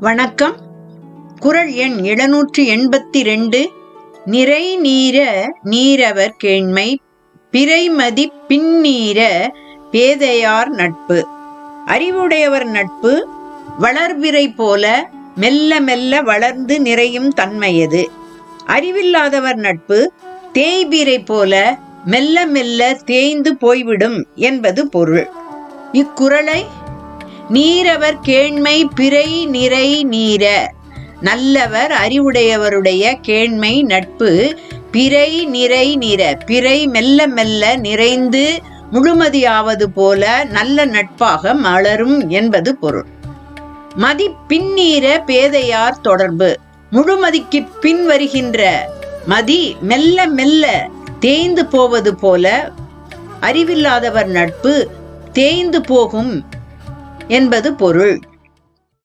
வணக்கம். குரல் எண் எழுநூற்றி எண்பத்தி ரெண்டு நிறை நீர நீரவர் கேண்மை பிறைமதி பின்னீர பேதையார் நட்பு. அறிவுடையவர் நட்பு வளர்பிறை போல மெல்ல மெல்ல வளர்ந்து நிறையும் தன்மையது. அறிவில்லாதவர் நட்பு தேய்பிரை போல மெல்ல மெல்ல தேய்ந்து போய்விடும் என்பது பொருள். இக்குறளை நீரவர் கேண்மை பிறை நிறை நீர. நல்லவர் அறிவுடையவருடைய கேண்மை நட்பு. பிறை நிறை நிற பிறை மெல்ல மெல்ல நிறைந்து முழுமதியாவது போல நல்ல நட்பாக மலரும் என்பது பொருள். மதி பின்னீர பேதையார் தொடர்பு. முழுமதிக்கு பின் வருகின்ற மதி மெல்ல மெல்ல தேய்ந்து போவது போல அறிவில்லாதவர் நட்பு. தேய்ந்து போகும் என்பது பொருள்.